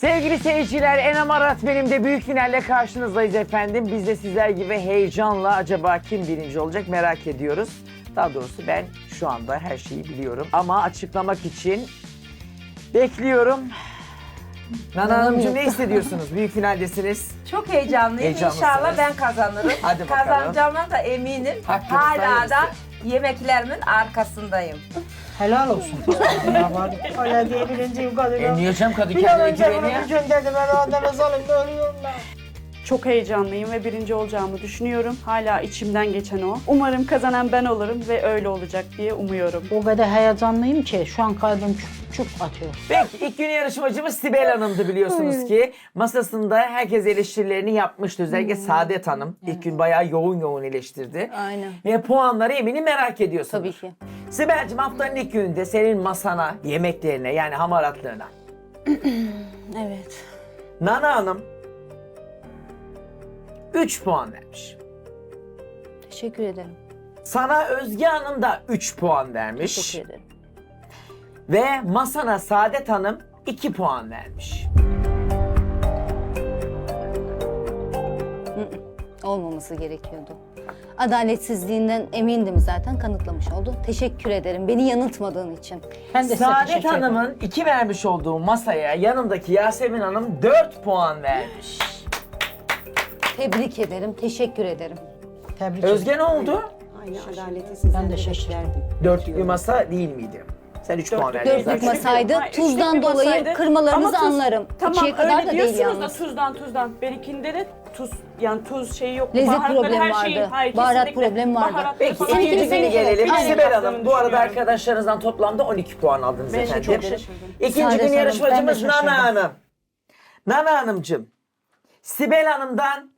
Sevgili seyirciler, Enem Arat benim de büyük finalle karşınızdayız efendim. Biz de sizler gibi heyecanla acaba kim birinci olacak merak ediyoruz. Daha doğrusu ben şu anda her şeyi biliyorum. Ama açıklamak için bekliyorum. Nana Hanımcığım ne hissediyorsunuz? Büyük finaldesiniz. Çok heyecanlıyım. Heyecanlısınız. İnşallah ben kazanırım. Hadi bakalım. Kazanacağımdan da eminim. Hakkınızda Hala hayırlısı. Da yemeklerimin arkasındayım. Helal olsun. ya var. Öyle diye birinciyim Kadir. E niye canım Bir an Kadıköy'de önce bunu güveniyor? bir gönderdim. Ben o anda mezalimde ölüyorum ben. Çok heyecanlıyım ve birinci olacağımı düşünüyorum. Hala içimden geçen o. Umarım kazanan ben olurum ve öyle olacak diye umuyorum. O kadar heyecanlıyım ki şu an kalbim çup çup atıyor. Peki ilk gün yarışmacımız Sibel Hanım'dı biliyorsunuz ki. Masasında herkes eleştirilerini yapmıştı. Özellikle Saadet Hanım ilk gün bayağı yoğun yoğun eleştirdi. Aynen. Ve puanları eminim merak ediyorsunuz. Tabii ki. Sibel'cim haftanın ilk gününde senin masana, yemeklerine yani hamaratlığına. Evet. Nana Hanım 3 puan vermiş. Teşekkür ederim. Sana Özge Hanım da 3 puan vermiş. Teşekkür ederim. Ve masana Saadet Hanım 2 puan vermiş. Olmaması gerekiyordu. Adaletsizliğinden emindim zaten kanıtlamış oldu. Teşekkür ederim beni yanıltmadığın için. Ben de Saadet. Hanım'ın 2 vermiş olduğu masaya yanındaki Yasemin Hanım 4 puan vermiş. Tebrik ederim, teşekkür ederim. Tebrik ederim. Özge ne oldu? Aynı adaleti sizden Ben de şaşırdım. Dörtlük bir masa değil miydi? Sen 3 puan verdin Dörtlük zaten. masaydı. Hayır, Tuzdan bir dolayı masaydı. kırmalarınızı Ama tuz- anlarım. Tamam İkiye kadar öyle da değil diyorsunuz da yalnız. tuzdan tuzdan. Benimkinde de tuz yani tuz şeyi yok. Lezzet Baharatları, problemi her şeyi- vardı. hayır, Baharat kesinlikle. problemi vardı. Baharatları Peki falan ikinci günü gelelim. Aynen. Sibel Hanım bu arada Düşünüyorum. arkadaşlarınızdan toplamda 12 puan aldınız Ben de efendim. çok şaşırdım. İkinci Saadet gün Hanım, yarışmacımız ben de şaşırdım. Nana Hanım. Nana Hanımcığım, Sibel Hanım'dan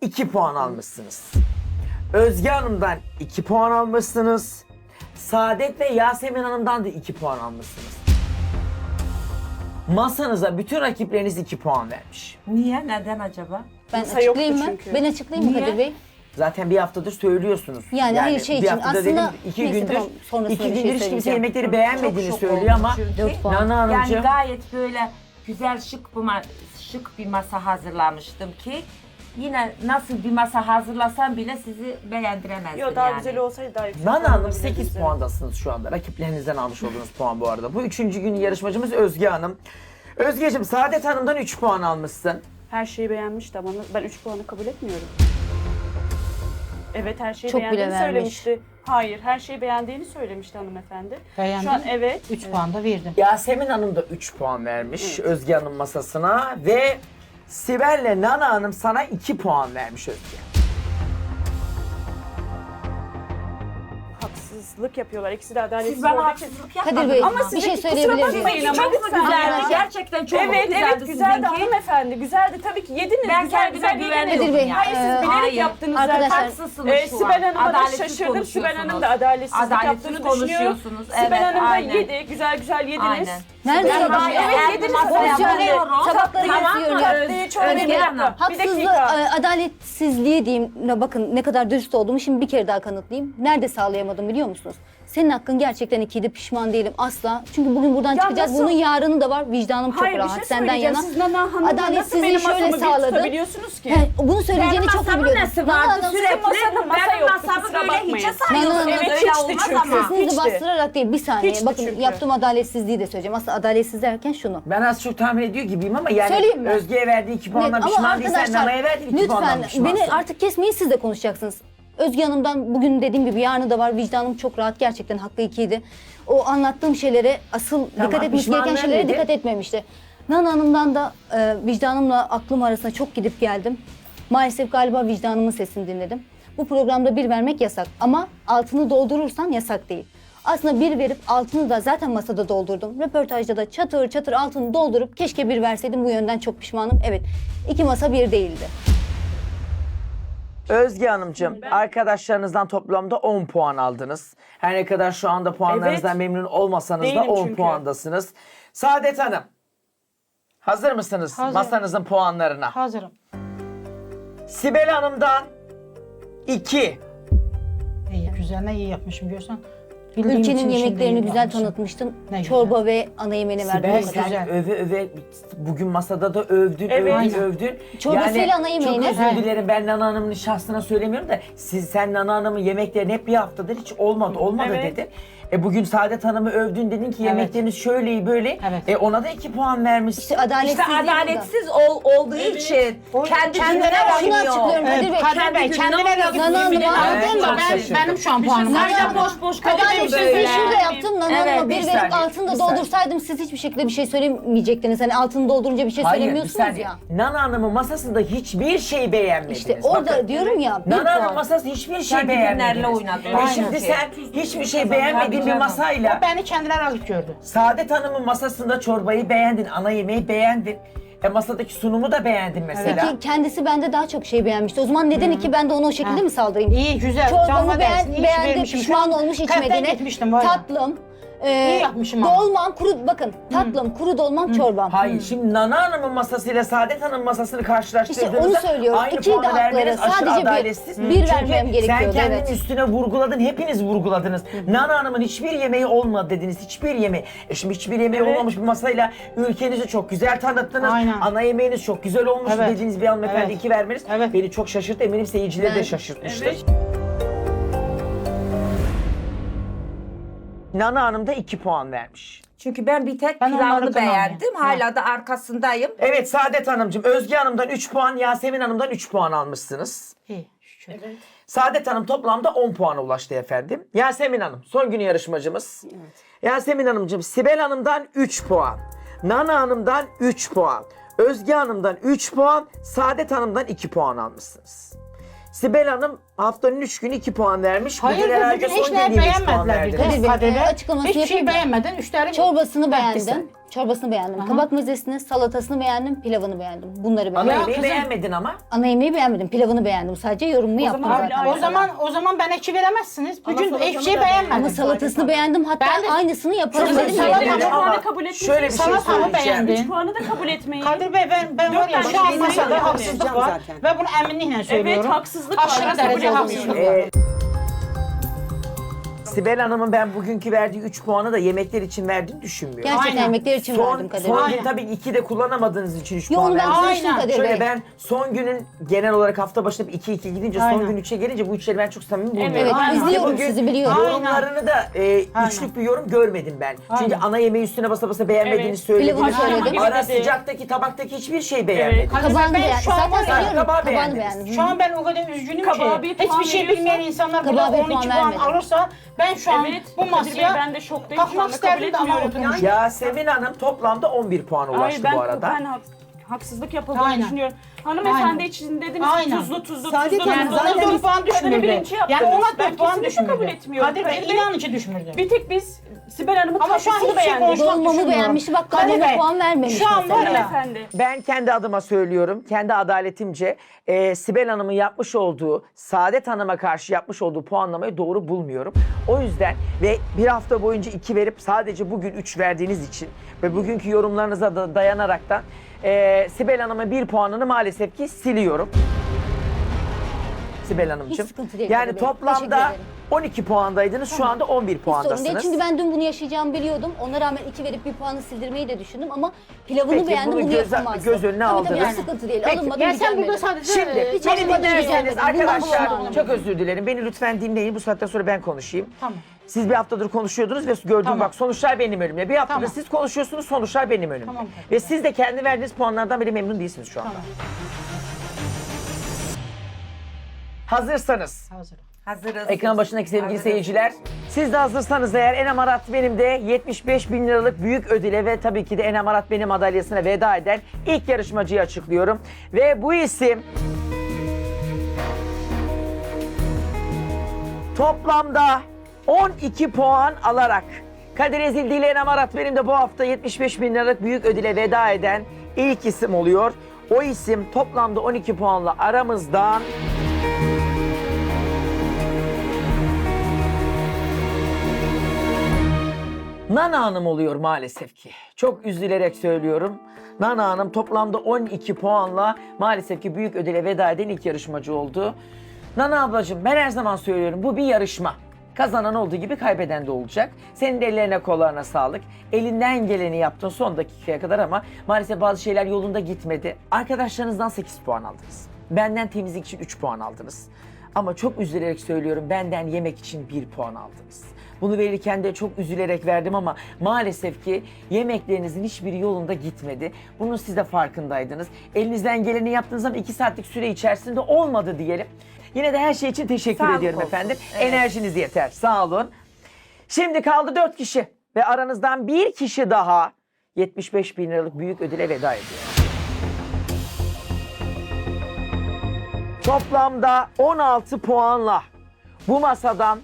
2 puan almışsınız. Özge Hanım'dan 2 puan almışsınız. Saadet ve Yasemin Hanım'dan da 2 puan almışsınız. Masanıza bütün rakipleriniz 2 puan vermiş. Niye? Neden acaba? Ben Masa yoktu açıklayayım mı? çünkü. Ben açıklayayım mı Niye? Kadir Bey? Zaten bir haftadır söylüyorsunuz. Yani hayır, şey bir için. haftada Aslında- iki neyse, gündür, tamam, sonrasında iki bir şey gündür hiç kimse söyleyeceğim. yemekleri beğenmediğini Çok şok söylüyor oldum ama çünkü. Dört puan. Nana Hanımcığım. Yani gayet böyle güzel şık bir ma- şık bir masa hazırlamıştım ki yine nasıl bir masa hazırlasam bile sizi beğendiremezdim Yok daha yani. güzel olsaydı daha yüksek. Nana Hanım olabilirdi 8 size. puandasınız şu anda. Rakiplerinizden almış olduğunuz puan bu arada. Bu üçüncü gün yarışmacımız Özge Hanım. Özgeciğim Saadet Hanım'dan 3 puan almışsın. Her şeyi beğenmiş de bana ben 3 puanı kabul etmiyorum. Evet her şeyi Çok bile beğendiğini vermiş. söylemişti. Hayır her şeyi beğendiğini söylemişti hanımefendi. Beğendim. Şu an evet. 3 puan da verdim. Yasemin Hanım da 3 puan vermiş Özge Hanım masasına ve Sibel'le Nana Hanım sana 2 puan vermiş Özge. Haksızlık yapıyorlar. İkisi de Siz adaletsiz bana olduğu için. haksızlık Kadir yapmadınız. Bey Ama bir şey kusura söyleyebilir bakmayın miyim? Sizinki çok mu güzeldi? Gerçekten çok Evet güzeldi evet güzeldi sizinki. hanımefendi. Güzeldi tabii ki yediniz. Ben güzel kendime güzel güveniyordum yediniz. Kadir Bey, yani. Hayır siz Ee, bilerek yaptınız Arkadaşlar- zaten. Haksızsınız Ee, Sibel an. Hanım'a da şaşırdım. Sibel Hanım da adaletsizlik Adaletsiz yaptığını konuşuyorsunuz. Sibel Hanım da yedi. Güzel güzel yediniz. Aynen. Nerede yediniz? Evet, yediniz. tabakları Tamam mı? gösteriyorum. Tatlıyı çoğu Özge bir Hanım. dakika. Bir Haksızlığı, dakika. e, adaletsizliği diyeyim. Ne Bakın ne kadar dürüst olduğumu şimdi bir kere daha kanıtlayayım. Nerede sağlayamadım biliyor musunuz? Senin hakkın gerçekten ikiydi pişman değilim asla. Çünkü bugün buradan Ya çıkacağız. nasıl- Bunun yarını da var. Vicdanım çok Hayır bir rahat şey senden söyleyeceğim. yana. Siz Nana Hanım'la nasıl Adaletsizliği benim şöyle masamı bir sağladı. tutabiliyorsunuz ki? He, bunu söyleyeceğini çok iyi biliyordum. nesi Nana vardı Hanım, sürekli? masanın masa Benim yoktu, masamı kusura böyle bakmayın. hiçe sayıyorsunuz. Evet, Öyle hiçti olmaz çünkü. ama. Sesinizi Hiçti. bastırarak değil bir saniye. Hiçti Bakın çünkü. yaptığım adaletsizliği de söyleyeceğim. Aslında adaletsiz derken şunu. Ben az çok tahmin ediyor gibiyim ama yani Söyleyeyim mi? Özge'ye verdiği 2 puandan Evet, pişman değilsen Nana'ya verdiğin 2 puandan Lütfen pişmansın. beni artık kesmeyin siz de konuşacaksınız. Özge Hanım'dan bugün dediğim gibi yarını da var. Vicdanım çok rahat. Gerçekten hakkı ikiydi. O anlattığım şeylere asıl dikkat etmesi gereken pişmanlığı şeylere neydi? dikkat etmemişti. Nana Hanım'dan da e, vicdanımla aklım arasında çok gidip geldim. Maalesef galiba vicdanımın sesini dinledim. Bu programda bir vermek yasak ama altını doldurursan yasak değil. Aslında bir verip altını da zaten masada doldurdum. Röportajda da çatır çatır altını doldurup keşke bir verseydim bu yönden çok pişmanım. Evet iki masa bir değildi. Özge Hanımcığım, arkadaşlarınızdan toplamda 10 puan aldınız. Her ne kadar şu anda puanlarınızdan Evet. memnun olmasanız da Değilim 10 çünkü. puandasınız. Saadet Hanım, hazır mısınız Hazırım. masanızın puanlarına? Hazırım. Sibel Hanım'dan 2, İyi güzel ne iyi yapmışım görsen. Bildiğim Ülkenin için yemeklerini şimdi güzel yapmışım. tanıtmıştın. Ne Çorba ve ana yemeğini verdin Ben o kadar. sen öve öve bugün masada da övdün, Evet. övdün, Aynen. övdün. Çorbasıyla ana yemeğini. Çok özür dilerim ben Nana Hanım'ın şahsına söylemiyorum da siz sen Nana Hanım'ın yemeklerini hep bir haftadır hiç olmadı, olmadı Evet. dedin. E bugün Saadet Hanım'ı övdün dedin ki yemekleriniz şöyle böyle. Evet. E ona da iki puan vermişsin. İşte adaletsiz İşte adaletsiz ol, olduğu için O kendi kendine kendine Şunu bakmıyor. açıklıyorum Kadir Bey. Kadir Bey Kendi kendine göre Nana Hanım'a- Anladın mı? Ben, benim şu an puanım. Nerede boş boş Kadir Bey böyle. size şunu da yaptım. Nana Evet, Hanım'a bir bir saniye, verip altını da saniye. doldursaydım siz hiçbir şekilde bir şey söylemeyecektiniz. Hani altını doldurunca bir şey Hayır bir söylemiyorsunuz saniye. ya. Nana Hanım'ın masasında hiçbir şey beğenmediniz. İşte orada Bakın. diyorum ya bir Nana Hanım puan. masasında hiçbir şey Kendi beğenmediniz. günlerle oynadı. Ve Aynen. şimdi sen hiçbir şey beğenmediğin bir canım. masayla O beni kendine rakip gördü. Saadet Hanım'ın masasında çorbayı beğendin, ana yemeği beğendin. E masadaki sunumu da beğendin mesela. Peki kendisi bende daha çok şey beğenmişti. O zaman neden ki ben de ona o şekilde mi saldırayım? İyi güzel. Çorbamı canıma beğen, değsin, iyi iş beğendi, vermişim. Pişman an olmuş kalpten içmediğine. gitmiştim var ya. Tatlım. E, İyi yapmışım ama. Dolmam, kuru, bakın tatlım, kuru dolmam, çorbam. Hayır, şimdi Nana Hanım'ın masasıyla Saadet Hanım'ın masasını karşılaştırdığınızda İşte onu söylüyorum. aynı İkiyi de puanı hakları. vermeniz aşırı Sadece bir- adaletsiz. bir Çünkü vermem sen gerekiyordu, kendin evet. üstüne vurguladın, hepiniz vurguladınız. Nana Hanım'ın hiçbir yemeği olmadı dediniz, hiçbir yemeği. E şimdi hiçbir yemeği olmamış bir masayla ülkenizi çok güzel tanıttınız. Aynen. Ana yemeğiniz çok güzel olmuş Evet. dediğiniz bir hanımefendi Evet. iki vermeniz Evet. beni çok şaşırttı. Eminim seyircileri de şaşırtmıştır. Nana Hanım da iki puan vermiş. Çünkü ben bir tek Ben onları pilavını kınamıyorum. beğendim. Hala da arkasındayım. Evet Saadet Hanımcığım, Özge Hanım'dan 3 puan, Yasemin Hanım'dan 3 puan almışsınız. İyi. şükür. Saadet Hanım toplamda 10 puana ulaştı efendim. Yasemin Hanım son günü yarışmacımız. Yasemin Hanımcığım Sibel Hanım'dan 3 puan. Nana Hanım'dan 3 puan. Özge Hanım'dan 3 puan. Saadet Hanım'dan 2 puan almışsınız. Sibel Hanım haftanın 3 günü 2 puan vermiş. Hayır Bugün herhalde bugün son 3 puan beğenmediler bir verdiniz. Kadir de. Bey, Kadir Bey. açıklamasını Hiçbir şey yapayım mı? beğenmedin. Üstleri Çorbasını beğendim. Çorbasını beğendim. Kabak mezesini, salatasını beğendim, pilavını beğendim. Bunları Ana beğendim. yemeği kızım. beğenmedin ama. Ana yemeği beğenmedim, pilavını beğendim. Sadece yorumumu yaptım zaman zaten. hala- O zaman o zaman ben ekşi veremezsiniz. Bugün salatamı hiçbir şey. Ama salatasını beğendim. Hatta Ben de- aynısını yaparım dedim. salata- yedim. Üç Ama puanı kabul etmişsiniz. Şöyle bir şey Salatamı söyleyeceğim. beğendin. puanı da kabul etmeyin. Kadir Bey ben, ben var ya Dört şu an tane şey masada haksızlık var ve bunu eminlikle söylüyorum. Evet haksızlık var. Aşırı Kabul derece etmiyorum. Sibel Hanım'ın ben bugünkü verdiği 3 puanı da yemekler için verdiğini düşünmüyorum. Gerçekten Aynen. yemekler için Son, verdim Kadir son Bey. gün tabii iki de kullanamadığınız için 3 Yo puan onu ben verdim. konuştum Aynen. Kadir Şöyle ben son günün genel olarak hafta başında 2-2 gidince son Aynen. gün 3'e gelince bu üçleri ben çok samimi bulmuyorum. Evet, Aynen. izliyorum Bugün sizi biliyorum. Aynen. Yorumlarını da e, Aynen. üçlük bir yorum görmedim ben. Çünkü ana yemeği üstüne basa basa beğenmediğini Evet. söylediniz. Pilavını söyledim. Ara sıcaktaki tabaktaki hiçbir şey beğenmedim. Kadir Bey, Kabağını ben beğendim. şu an Zaten var ya, söylüyorum. kabağı Kabağını beğendiniz. beğendim. Şu an ben o kadar üzgünüm Kabağa ki. bir puan Hiçbir şey veriyorsan- bilmeyen insanlar bile Kabağa bir 12 puan puan vermedim. alırsa ben şu an Evet, bu Kadir Bey, masaya ben de şoktayım. Şu kalkmak anda kabul isterdim de ama etmiyorum. oturmuş. Yasemin Hanım toplamda 11 puana ulaştı Hayır ben, bu arada. ben hak- haksızlık yapıldığını Aynen. düşünüyorum. Hanımefendi için dediniz Aynen. tuzlu tuzlu Saadet tuzlu. Ona zaten 4 puan Kadını düşmürdü. birinci Yani yaptınız. ona Ben 4 puan düşmürdü. kabul etmiyorum. Kadir Bey Kadir Bey, inan içi düşmürdü. Bir tek biz Sibel Hanım'ın Ama şu an hiçbir şey beğendik. konuşmak Dolmamı düşünmüyorum. beğenmiş. Bak Kadir Bey, puan vermemiş Şu an mesela. var ya. Hanımefendi. Ben kendi adıma söylüyorum, kendi adaletimce e, Sibel Hanım'ın yapmış olduğu, Saadet Hanım'a karşı yapmış olduğu puanlamayı doğru bulmuyorum. O yüzden ve bir hafta boyunca iki verip sadece bugün üç verdiğiniz için ve bugünkü yorumlarınıza da dayanaraktan e, Sibel Hanım'ın bir puanını maalesef ki siliyorum. Sibel Hanımcığım. sıkıntı değil Yani Kadir Bey. Teşekkür toplamda ederim. 12 puandaydınız, şu anda 11 Hiç sorun puandasınız. çünkü ben dün bunu yaşayacağımı biliyordum. Ona rağmen iki verip bir puanı sildirmeyi de düşündüm ama pilavını Peki, beğendim bunu bunu, göz- yapamazdım. göz önüne tabii, Tabii aldınız. sıkıntı değil. Peki. Alınmadı Ya gücenmedim. sen burada sadece Şimdi e, hiç beni alınmadı, dinlerseniz gücenmedim. Bundan arkadaşlar çok özür dilerim. Beni lütfen dinleyin. Bu saatten sonra ben konuşayım. Tamam. Siz bir haftadır konuşuyordunuz ve gördüğüm Tamam. bak sonuçlar benim önümde. Bir haftadır Tamam. siz konuşuyorsunuz sonuçlar benim önümde. Tamam. Ve siz de kendi verdiğiniz puanlardan bile memnun değilsiniz şu anda. Tamam. Hazırsanız Hazır. Hazırız. ekran başındaki sevgili Hazırız. seyirciler. Siz de hazırsanız eğer Enem Arat benim de 75 bin liralık büyük ödüle ve tabii ki de Enem Arat benim madalyasına veda eden ilk yarışmacıyı açıklıyorum. Ve bu isim toplamda 12 puan alarak Kadir Ezildi ile Enem Arat benim de bu hafta 75 bin liralık büyük ödüle veda eden ilk isim oluyor. O isim toplamda 12 puanla aramızdan Nana Hanım oluyor maalesef ki. Çok üzülerek söylüyorum. Nana Hanım toplamda 12 puanla maalesef ki büyük ödüle veda eden ilk yarışmacı oldu. Nana ablacığım ben her zaman söylüyorum bu bir yarışma. Kazanan olduğu gibi kaybeden de olacak. Senin de ellerine kollarına sağlık. Elinden geleni yaptın son dakikaya kadar ama maalesef bazı şeyler yolunda gitmedi. Arkadaşlarınızdan 8 puan aldınız. Benden temizlik için 3 puan aldınız. Ama çok üzülerek söylüyorum benden yemek için 1 puan aldınız. Bunu verirken de çok üzülerek verdim ama maalesef ki yemeklerinizin hiçbiri yolunda gitmedi. Bunun siz de farkındaydınız. Elinizden geleni yaptınız ama 2 saatlik süre içerisinde olmadı diyelim. Yine de her şey için teşekkür Sağlık ediyorum olsun. efendim. Enerjiniz yeter. Sağ olun. Şimdi kaldı 4 kişi ve aranızdan bir kişi daha 75 bin liralık büyük ödüle veda ediyor. Toplamda 16 puanla bu masadan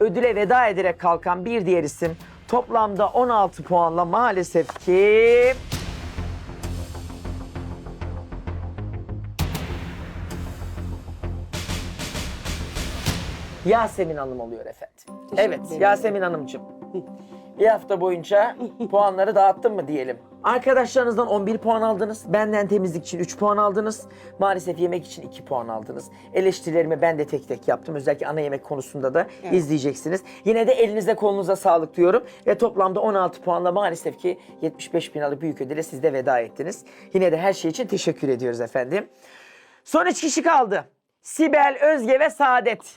ödüle veda ederek kalkan bir diğer isim toplamda 16 puanla maalesef ki Yasemin Hanım oluyor efendim. evet Yasemin Hanımcığım. Bir hafta boyunca puanları dağıttın mı diyelim. Arkadaşlarınızdan 11 puan aldınız. Benden temizlik için 3 puan aldınız. Maalesef yemek için 2 puan aldınız. Eleştirilerimi ben de tek tek yaptım. Özellikle ana yemek konusunda da izleyeceksiniz. Yine de elinize kolunuza sağlık diyorum. Ve toplamda 16 puanla maalesef ki 75 bin liralık büyük ödüle siz de veda ettiniz. Yine de her şey için teşekkür ediyoruz efendim. Son 3 kişi kaldı. Sibel, Özge ve Saadet.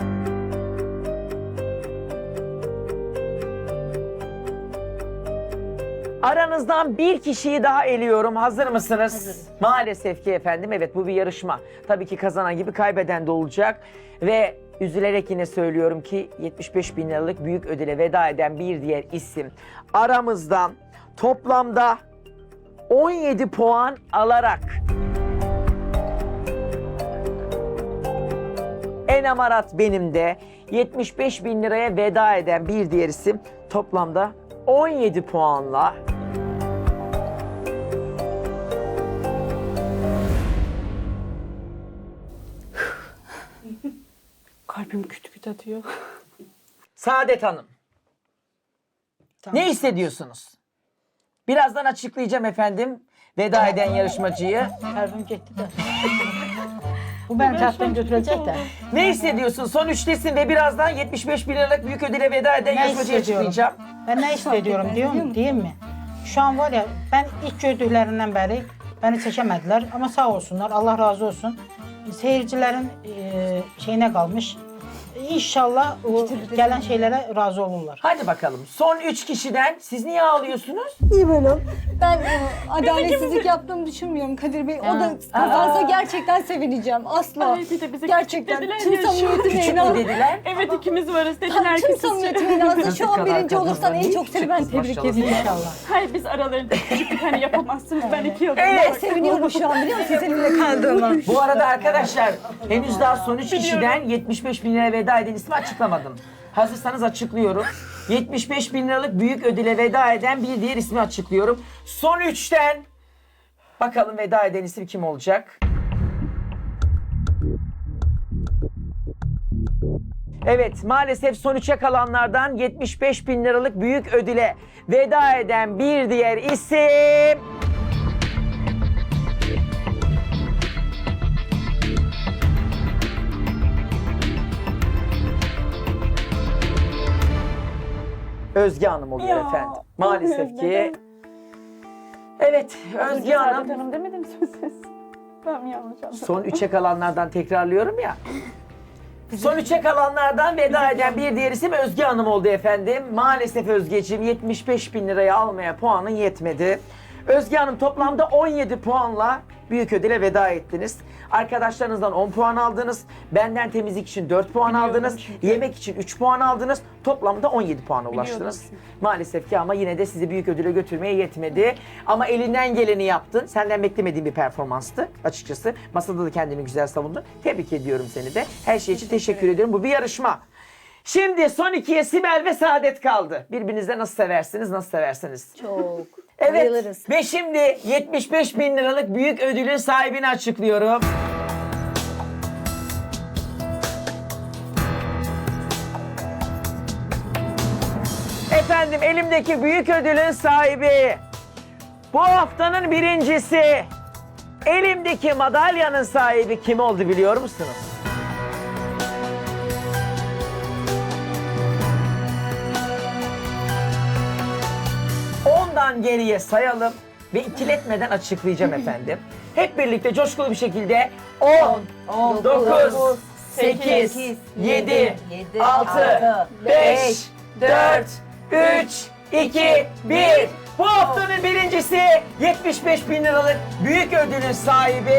Aranızdan bir kişiyi daha eliyorum. Hazır mısınız? Maalesef ki efendim. Evet bu bir yarışma. Tabii ki kazanan gibi kaybeden de olacak. Ve üzülerek yine söylüyorum ki 75 bin liralık büyük ödüle veda eden bir diğer isim. Aramızdan toplamda 17 puan alarak Enem Arat benim de 75 bin liraya veda eden bir diğer isim toplamda 17 puanla Kalbim küt küt atıyor. Saadet Hanım. Ne hissediyorsunuz? Birazdan açıklayacağım efendim veda eden yarışmacıyı. Kalbim gitti de. Bu ben tahttan götürecek de. Ne hissediyorsun? Son üçtesin ve birazdan 75 bin liralık büyük ödüle veda eden Ne yarışmacıyı hissediyorum? açıklayacağım. Ben ne hissediyorum diyorum, diyeyim mi? Şu an var ya ben ilk gördüklerinden beri beni seçemediler ama sağ olsunlar Allah razı olsun. Seyircilerin e, şeyine kalmış. İnşallah o gelen şeylere razı olurlar. Hadi bakalım. Son üç kişiden siz niye ağlıyorsunuz? İyi böyle. Ben e, adaletsizlik yaptığımı düşünmüyorum Kadir Bey. O da kazansa gerçekten sevineceğim. Asla. Ay, bir de bize gerçekten küçük tüm dediler ya, şu- samimiyetimle Küçük mü inan. dediler? Evet ikimiz varız Tam dediler ki tüm samimiyetimle inandı. Şu an birinci olursan en çok seni ben küçük tebrik ediyorum. İnşallah. Hayır biz aralarında küçüklük hani yapamazsınız. Ben iki yıldır. Ben seviniyorum şu an biliyor musun seninle kaldığıma. Bu arada arkadaşlar henüz daha son üç kişiden 75 bin lira veda eden ismi açıklamadım. Hazırsanız açıklıyorum. 75 bin liralık büyük ödüle veda eden bir diğer ismi açıklıyorum. Son üçten bakalım veda eden isim kim olacak? Evet maalesef son üçe kalanlardan 75 bin liralık büyük ödüle veda eden bir diğer isim... Özge Hanım oluyor Ya, efendim. Maalesef ki. Evet Özge Hanım. Hanım demedim siz. Ben mi yanlış anladım? Son üçe kalanlardan tekrarlıyorum ya. Son üçe kalanlardan veda eden bir diğer isim Özge Hanım oldu efendim. Maalesef Özgeciğim 75 bin lirayı almaya puanın yetmedi. Özge Hanım toplamda 17 puanla büyük ödüle veda ettiniz. Arkadaşlarınızdan 10 puan aldınız. Benden temizlik için 4 puan aldınız. Yemek için 3 puan aldınız. Toplamda 17 puana ulaştınız. Maalesef ki ama yine de sizi büyük ödüle götürmeye yetmedi. Ama elinden geleni yaptın. Senden beklemediğim bir performanstı açıkçası. Masada da kendini güzel savundun. Tebrik ediyorum seni de. Her şey için teşekkür ediyorum. Bu bir yarışma. Şimdi son ikiye Sibel ve Saadet kaldı. Birbirinize nasıl seversiniz, nasıl seversiniz? Çok. Evet. Bayılırız. Ve şimdi 75 bin liralık büyük ödülün sahibini açıklıyorum. Efendim elimdeki büyük ödülün sahibi. Bu haftanın birincisi. Elimdeki madalyanın sahibi kim oldu biliyor musunuz? Ondan geriye sayalım ve ikiletmeden açıklayacağım efendim. Hep birlikte coşkulu bir şekilde 10, 9, 8, 7, 6, 5, 4, 3, 2, 1. Bu haftanın birincisi 75 bin liralık büyük ödülün sahibi.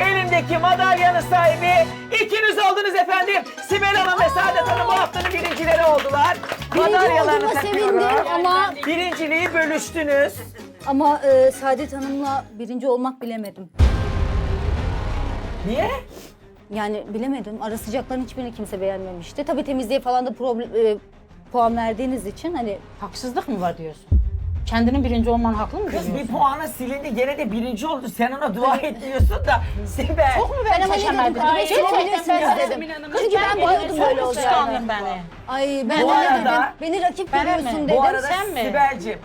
Elimdeki madalyanın sahibi ikiniz oldunuz efendim. Sibel Hanım ve Saadet Hanım bu haftanın birincileri oldular. Birinci Madalyalarını olduğuma takıyorum. ama Birinciliği bölüştünüz. ama e, Saadet Hanım'la birinci olmak bilemedim. Niye? Yani bilemedim. Ara sıcakların hiçbirini kimse beğenmemişti. Tabii temizliğe falan da problem, e, puan verdiğiniz için hani Haksızlık mı var diyorsun? Kendinin birinci olman haklı mı Kız bir puana silindi gene de birinci oldu. Sen ona dua etmiyorsun da Sibel. Çok mu ben ben ama ne dedim? seçemedim? Kırmızı silebilirsiniz dedim. Çünkü ben bayıldım böyle olacağını. Kıskandım beni. Ay ben Bu arada- dedim. Beni rakip Ben görüyorsun dedim. Bu arada sen mi? Sibel'cim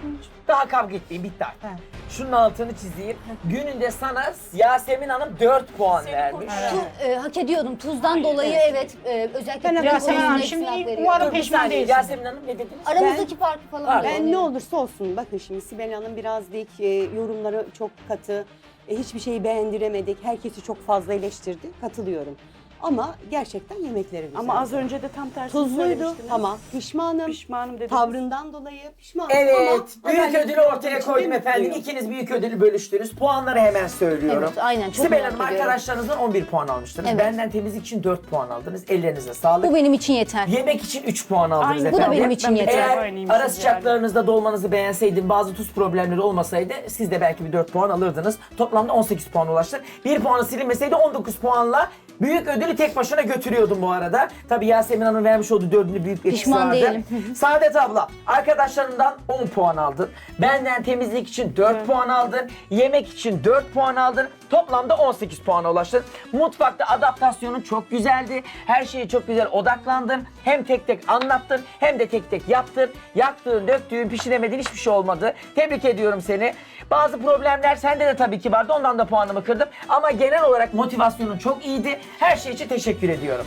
daha kavga etmeyin bitti artık. Şunun altını çizeyim. Gününde sana Yasemin Hanım 4 puan vermiş. Tu- e, hak ediyordum. Tuzdan dolayı evet, e, özellikle Ben Yasemin Hanım şimdi umarım Dur bir saniye değilsin. Yasemin Hanım ne dediniz? Aramızdaki farkı falan da Ben ne olursa olsun bakın şimdi Sibel Hanım biraz dik, e, yorumları çok katı, e, hiçbir şeyi beğendiremedik, herkesi çok fazla eleştirdi, katılıyorum. Ama gerçekten yemekleri güzel. Ama az önce de tam tersini Tuzluydu, söylemiştiniz. tamam, pişmanım, Pişmanım dediniz. tavrından dolayı pişmanım Evet, ama büyük adalet ödülü ortaya içinde koydum efendim. mutluyum. İkiniz büyük ödülü bölüştünüz. Puanları hemen söylüyorum. Evet, aynen, çok Sibel merak Hanım ediyorum. arkadaşlarınızdan 11 puan almıştınız. Evet. Benden temizlik için 4 puan aldınız. Ellerinize sağlık. Bu benim için yeter. Yemek için 3 puan aldınız Aynen. efendim. Bu da benim için Ben yeter. Eğer oynayayım ara siz sıcaklarınızda dolmanızı beğenseydim bazı tuz problemleri olmasaydı siz de belki bir 4 puan alırdınız. Toplamda 18 puan ulaştı. Bir puanı silinmeseydi 19 puanla büyük ödülü tek başına götürüyordum bu arada. Tabii Yasemin Hanım vermiş olduğu dördünü büyük bir etkisi Pişman vardı. değilim. Saadet abla arkadaşlarından 10 puan aldın. Benden temizlik için 4 puan aldın. Yemek için 4 puan aldın. Toplamda 18 puana ulaştın. Mutfakta adaptasyonun çok güzeldi. Her şeye çok güzel odaklandın. Hem tek tek anlattın hem de tek tek yaptın. Yaktığın, döktüğün, pişiremediğin hiçbir şey olmadı. Tebrik ediyorum seni. Bazı problemler sende de tabii ki vardı. Ondan da puanımı kırdım. Ama genel olarak motivasyonun çok iyiydi. Her şey için teşekkür ediyorum.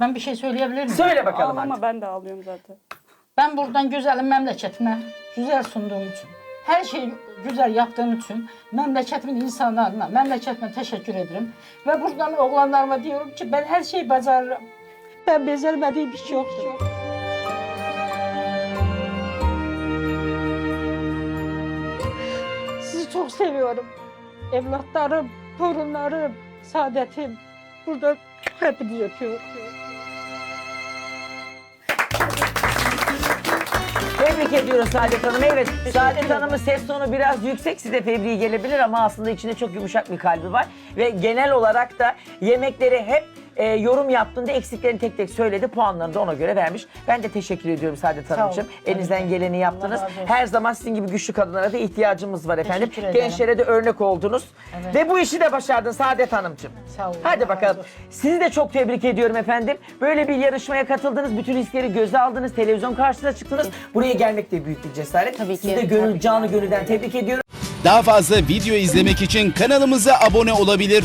Ben bir şey söyleyebilir miyim? Söyle bakalım Ağlama hadi. ben de ağlıyorum zaten. Ben buradan güzelim memleketime güzel sunduğum için, her şeyi güzel yaptığım için memleketimin insanlarına, memleketime teşekkür ederim. Ve buradan oğlanlarıma diyorum ki ben her şeyi beceririm. Ben beceremediğim bir şey yoktur. Sizi çok seviyorum. Evlatlarım, torunlarım, saadetim. Burada hepinizi öpüyorum. Tebrik ediyoruz Saadet Hanım. Evet, Saadet Hanım'ın ses tonu biraz yüksek size fevri gelebilir ama aslında içinde çok yumuşak bir kalbi var. Ve genel olarak da yemekleri hep e, yorum yaptığında eksiklerini tek tek söyledi. Puanlarını da ona göre vermiş. Ben de teşekkür ediyorum Saadet Sağ Hanımcığım. olun. Elinizden geleni yaptınız. razı olsun. Her zaman sizin gibi güçlü kadınlara da ihtiyacımız var efendim. Teşekkür ederim. Gençlere de örnek oldunuz. Evet. Ve bu işi de başardın Saadet Hanımcığım. Sağ olun. Hadi Allah bakalım. razı olsun. Sizi de çok tebrik ediyorum efendim. Böyle bir yarışmaya katıldınız. Bütün riskleri göze aldınız. Televizyon karşısına çıktınız. Buraya gelmek de büyük bir cesaret. Tabii ki. Sizi de gönül, Tabii ki. canı gönülden tebrik ediyorum. Daha fazla video izlemek için kanalımıza abone olabilir.